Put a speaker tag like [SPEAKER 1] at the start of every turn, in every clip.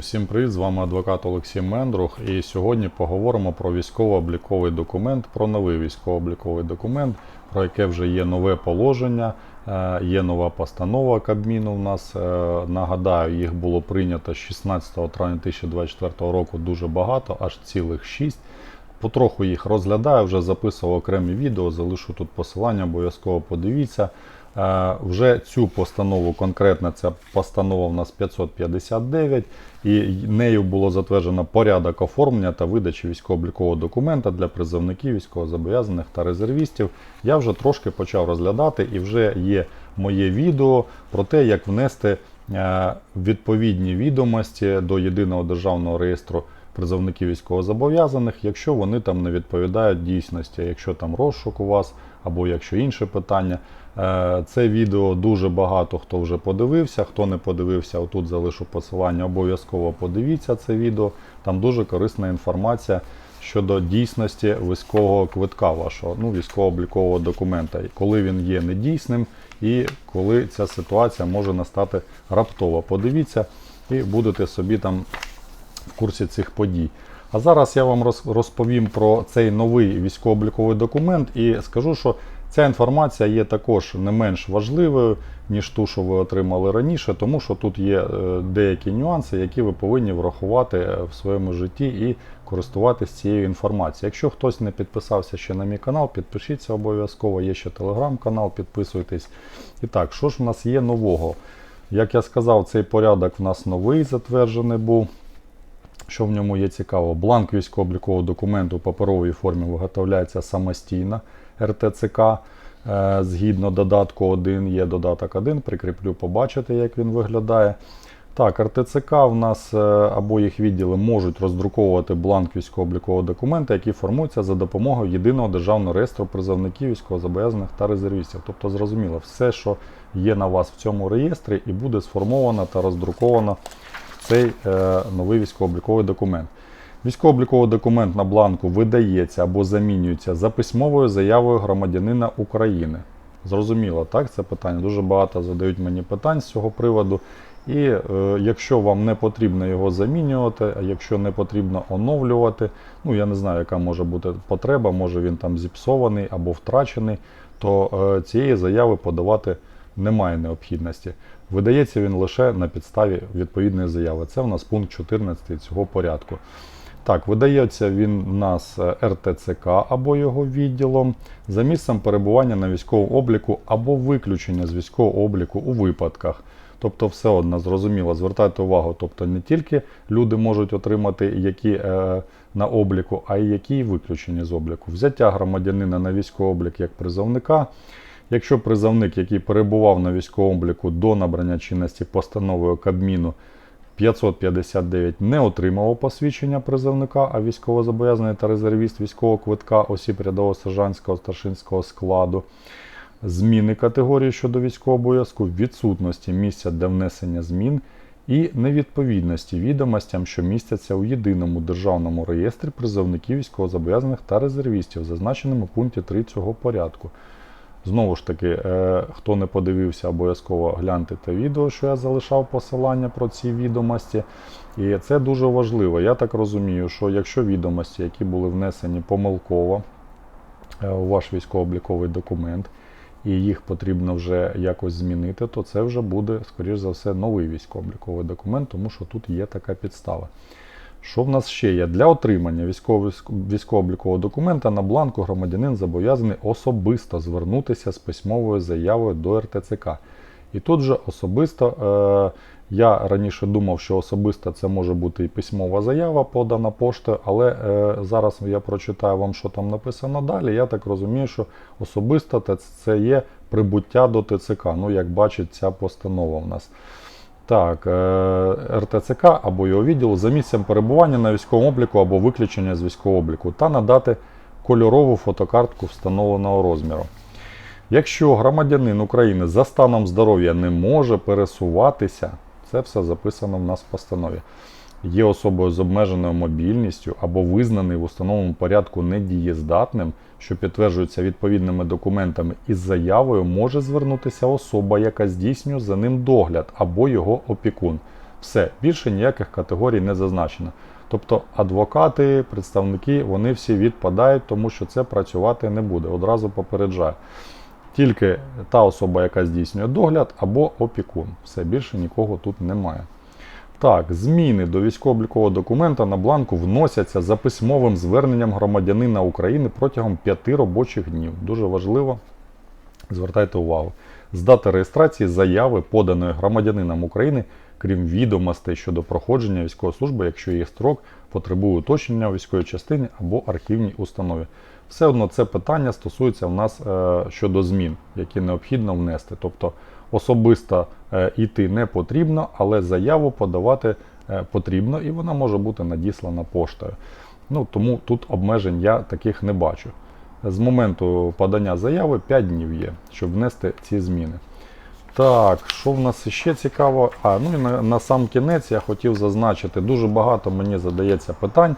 [SPEAKER 1] всім привіт! З вами адвокат Олексій Мендрух. І сьогодні поговоримо про військово-обліковий документ, про новий військово-обліковий документ, про яке вже є нове положення, е, є нова постанова Кабміну. У нас Е, нагадаю, їх було прийнято 16 травня 2024 року дуже багато, аж цілих 6. Потроху їх розглядаю, вже записував окремі відео, залишу тут посилання, обов'язково подивіться. Вже цю постанову, конкретно ця постанова в нас 559, і нею було затверджено порядок оформлення та видачі військово-облікового документа для призовників, військовозобов'язаних та резервістів. Я вже трошки почав розглядати і вже є моє відео про те, як внести е, відповідні відомості до єдиного державного реєстру призовників військовозобов'язаних, якщо вони там не відповідають дійсності, якщо там розшук у вас або якщо інше питання. Е, Це відео дуже багато хто вже подивився. Хто не подивився, отут залишу посилання. Обов'язково подивіться це відео. Там дуже корисна інформація щодо дійсності військового квитка вашого, ну військово-облікового документа, коли він є недійсним і коли ця ситуація може настати раптово. Подивіться і будете собі там в курсі цих подій. А зараз я вам розповім про цей новий військово-обліковий документ і скажу, що ця інформація є також не менш важливою, ніж ту, що ви отримали раніше, тому що тут є е, деякі нюанси, які ви повинні врахувати е, в своєму житті і користуватися цією інформацією. Якщо хтось не підписався ще на мій канал, підпишіться обов'язково. Є ще телеграм-канал, підписуйтесь. І так, що ж в нас є нового? Як я сказав, цей порядок в нас новий затверджений був. Що в ньому є цікаво? Бланк військово-облікового документу у паперовій формі виготовляється самостійно РТЦК. Е, Згідно додатку 1, є додаток 1, прикріплю, побачите, як він виглядає. Так, РТЦК в нас е, або їх відділи можуть роздруковувати бланк військово-облікового документа, який формується за допомогою єдиного державного реєстру призовників військовозобов'язаних та резервістів. Тобто, зрозуміло, все, що є на вас в цьому реєстрі, і буде сформовано та роздруковано цей е, новий військово-обліковий документ. Військово-обліковий документ на бланку видається або замінюється за письмовою заявою громадянина України. Зрозуміло, так, це питання. Дуже багато задають мені питань з цього приводу. І е, якщо вам не потрібно його замінювати, а якщо не потрібно оновлювати, ну я не знаю, яка може бути потреба, може він там зіпсований або втрачений, то е, цієї заяви подавати немає необхідності. Видається він лише на підставі відповідної заяви. Це в нас пункт 14 цього порядку. Так, видається він у нас е, РТЦК або його відділом за місцем перебування на військовому обліку або виключення з військового обліку у випадках. Тобто, все одно зрозуміло, звертайте увагу. Тобто не тільки люди можуть отримати які е, на обліку, а й які виключені з обліку. Взяття громадянина на військовий облік як призовника. Якщо призовник, який перебував на військовому обліку до набрання чинності постановою Кабміну 559 не отримав посвідчення призовника, а військовозобов'язаний та резервіст військового квитка осіб рядового сержантського старшинського складу, зміни категорії щодо військового обов'язку, відсутності місця для внесення змін і невідповідності відомостям, що містяться у єдиному державному реєстрі призовників військовозобов'язаних та резервістів, зазначеному пункті 3 цього порядку. Знову ж таки, е, хто не подивився, обов'язково гляньте те відео, що я залишав посилання про ці відомості. І це дуже важливо. Я так розумію, що якщо відомості, які були внесені помилково е, у ваш військово-обліковий документ, і їх потрібно вже якось змінити, то це вже буде, скоріш за все, новий військово-обліковий документ, тому що тут є така підстава. Що в нас ще є? Для отримання військово- військово-облікового документа на бланку громадянин зобов'язаний особисто звернутися з письмовою заявою до РТЦК. І тут же особисто, е, я раніше думав, що особисто це може бути і письмова заява подана поштою, але е, зараз я прочитаю вам, що там написано далі. Я так розумію, що особисто це є прибуття до ТЦК. Ну, як бачить ця постанова в нас. Так, е, РТЦК або його відділ за місцем перебування на військовому обліку або виключення з військового обліку та надати кольорову фотокартку встановленого розміру. Якщо громадянин України за станом здоров'я не може пересуватися, це все записано в нас в постанові. Є особою з обмеженою мобільністю або визнаний в установленому порядку недієздатним, що підтверджується відповідними документами із заявою, може звернутися особа, яка здійснює за ним догляд або його опікун. Все, більше ніяких категорій не зазначено. Тобто адвокати, представники, вони всі відпадають, тому що це працювати не буде. Одразу попереджаю. Тільки та особа, яка здійснює догляд, або опікун. Все більше нікого тут немає. Так, зміни до військово-облікового документа на бланку вносяться за письмовим зверненням громадянина України протягом 5 робочих днів. Дуже важливо, звертайте увагу. З дати реєстрації заяви, поданої громадянином України, крім відомостей щодо проходження військової служби, якщо її строк потребує уточнення у військовій частині або архівній установі. Все одно це питання стосується в нас е, щодо змін, які необхідно внести. Тобто особисто е, йти не потрібно, але заяву подавати е, потрібно і вона може бути надіслана поштою. Ну, тому тут обмежень я таких не бачу. З моменту подання заяви 5 днів є, щоб внести ці зміни. Так, що в нас ще цікаво? А, ну і на, на сам кінець я хотів зазначити, дуже багато мені задається питань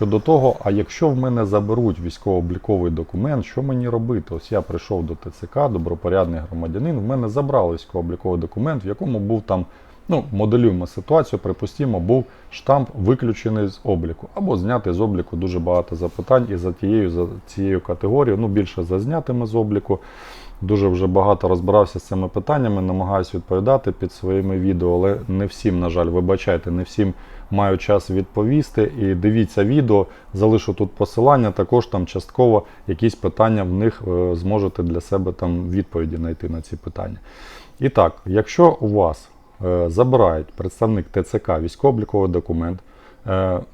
[SPEAKER 1] щодо того, а якщо в мене заберуть військово-обліковий документ, що мені робити? Ось я прийшов до ТЦК, добропорядний громадянин, в мене забрали військово-обліковий документ, в якому був там, ну, моделюємо ситуацію, припустімо, був штамп виключений з обліку, або знятий з обліку дуже багато запитань і за тією, за цією категорією, ну більше за знятими з обліку. Дуже вже багато розбирався з цими питаннями, намагаюся відповідати під своїми відео, але не всім, на жаль, вибачайте, не всім маю час відповісти. І дивіться відео, залишу тут посилання, також там частково якісь питання в них е, зможете для себе там відповіді знайти на ці питання. І так, якщо у вас е, забирають представник ТЦК військово-обліковий документ,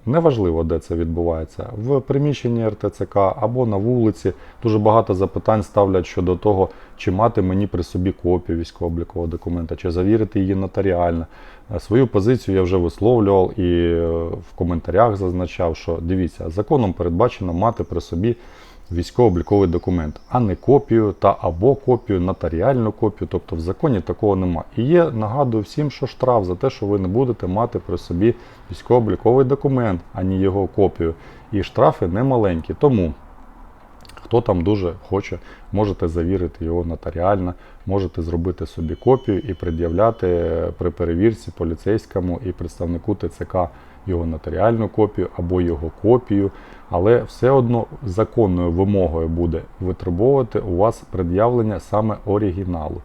[SPEAKER 1] Неважливо, де це відбувається, в приміщенні РТЦК або на вулиці. Дуже багато запитань ставлять щодо того, чи мати мені при собі копію військово-облікового документа, чи завірити її нотаріально. Е, Свою позицію я вже висловлював і е, в коментарях зазначав, що дивіться, законом передбачено мати при собі військово-обліковий документ, а не копію та або копію, нотаріальну копію. Тобто в законі такого нема. І є, нагадую всім, що штраф за те, що ви не будете мати при собі військово-обліковий документ, ані його копію. І штрафи не маленькі. Тому. Хто там дуже хоче, можете завірити його нотаріально, можете зробити собі копію і пред'являти при перевірці поліцейському і представнику ТЦК його нотаріальну копію або його копію, але все одно законною вимогою буде витребовувати у вас пред'явлення саме оригіналу.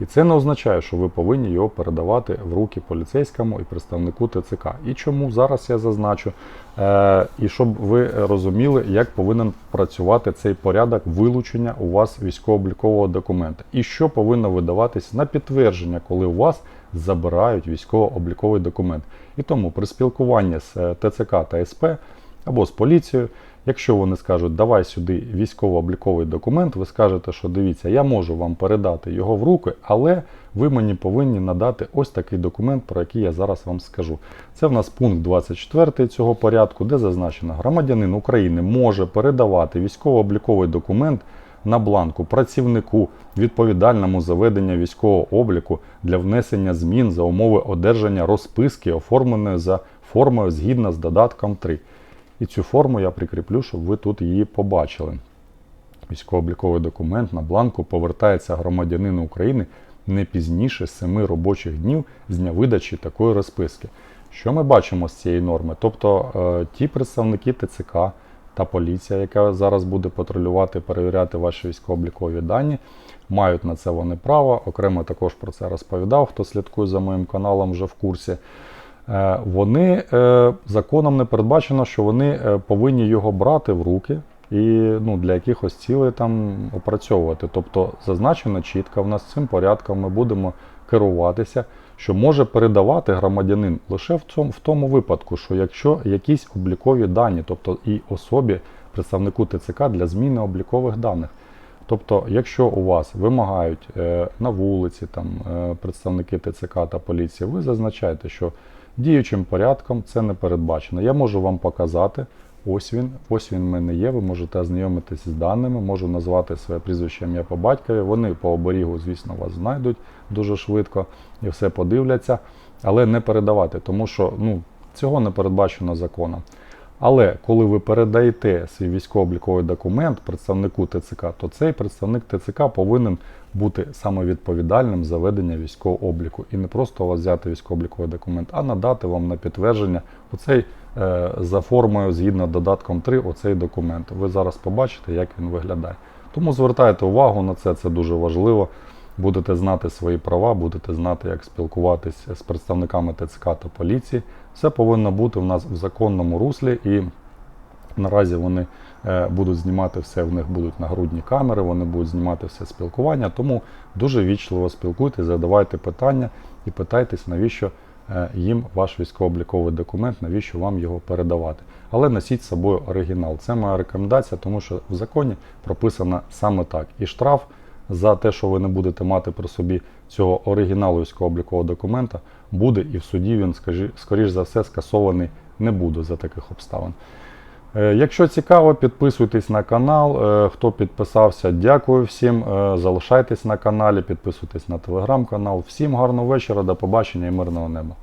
[SPEAKER 1] І це не означає, що ви повинні його передавати в руки поліцейському і представнику ТЦК. І чому зараз я зазначу, е, і щоб ви розуміли, як повинен працювати цей порядок вилучення у вас військово-облікового документа, і що повинно видаватись на підтвердження, коли у вас забирають військово-обліковий документ. І тому при спілкуванні з е, ТЦК та СП або з поліцією. Якщо вони скажуть, давай сюди військово-обліковий документ, ви скажете, що дивіться, я можу вам передати його в руки, але ви мені повинні надати ось такий документ, про який я зараз вам скажу. Це в нас пункт 24 цього порядку, де зазначено, громадянин України може передавати військово-обліковий документ на бланку працівнику відповідальному за ведення військового обліку для внесення змін за умови одержання розписки, оформленої за формою згідно з додатком 3. І цю форму я прикріплю, щоб ви тут її побачили. Військово-обліковий документ на бланку повертається громадянину України не пізніше 7 робочих днів з дня видачі такої розписки. Що ми бачимо з цієї норми? Тобто е, ті представники ТЦК та поліція, яка зараз буде патрулювати, перевіряти ваші військово-облікові дані, мають на це вони право. Окремо також про це розповідав, хто слідкує за моїм каналом вже в курсі. Е, вони е, законом не передбачено, що вони е, повинні його брати в руки і ну, для якихось цілей там опрацьовувати. Тобто зазначено чітко, в нас цим порядком ми будемо керуватися, що може передавати громадянин лише в цьому в тому випадку, що якщо якісь облікові дані, тобто і особі, представнику ТЦК для зміни облікових даних. Тобто, якщо у вас вимагають е, на вулиці там, е, представники ТЦК та поліції, ви зазначаєте, що діючим порядком це не передбачено. Я можу вам показати. Ось він, ось він в мене є. Ви можете ознайомитися з даними, можу назвати своє прізвище ім'я по батькові. Вони по оберігу, звісно, вас знайдуть дуже швидко і все подивляться, але не передавати, тому що ну, цього не передбачено законом. Але коли ви передаєте свій військово-обліковий документ представнику ТЦК, то цей представник ТЦК повинен бути саме відповідальним за ведення військового обліку. І не просто у вас взяти військово-обліковий документ, а надати вам на підтвердження оцей е, за формою згідно додатком 3 оцей документ. Ви зараз побачите, як він виглядає. Тому звертайте увагу на це, це дуже важливо. Будете знати свої права, будете знати, як спілкуватися з представниками ТЦК та поліції. Все повинно бути в нас в законному руслі, і наразі вони е, будуть знімати все, в них будуть нагрудні камери, вони будуть знімати все спілкування. Тому дуже вічливо спілкуйтесь, задавайте питання і питайтесь, навіщо е, їм ваш військово-обліковий документ, навіщо вам його передавати. Але носіть з собою оригінал. Це моя рекомендація, тому що в законі прописано саме так. І штраф за те, що ви не будете мати при собі цього оригіналу військово-облікового документа, буде і в суді він, скоріш за все, скасований не буде за таких обставин. Е, Якщо цікаво, підписуйтесь на канал. Е, Хто підписався, дякую всім. Е, Залишайтесь на каналі, підписуйтесь на телеграм-канал. Всім гарного вечора, до побачення і мирного неба.